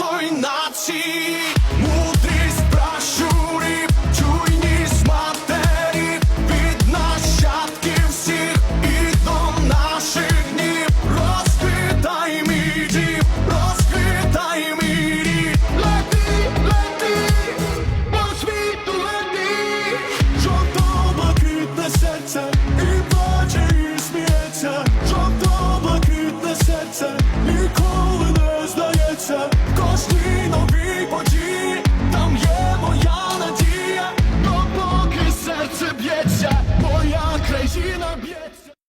нашої нації.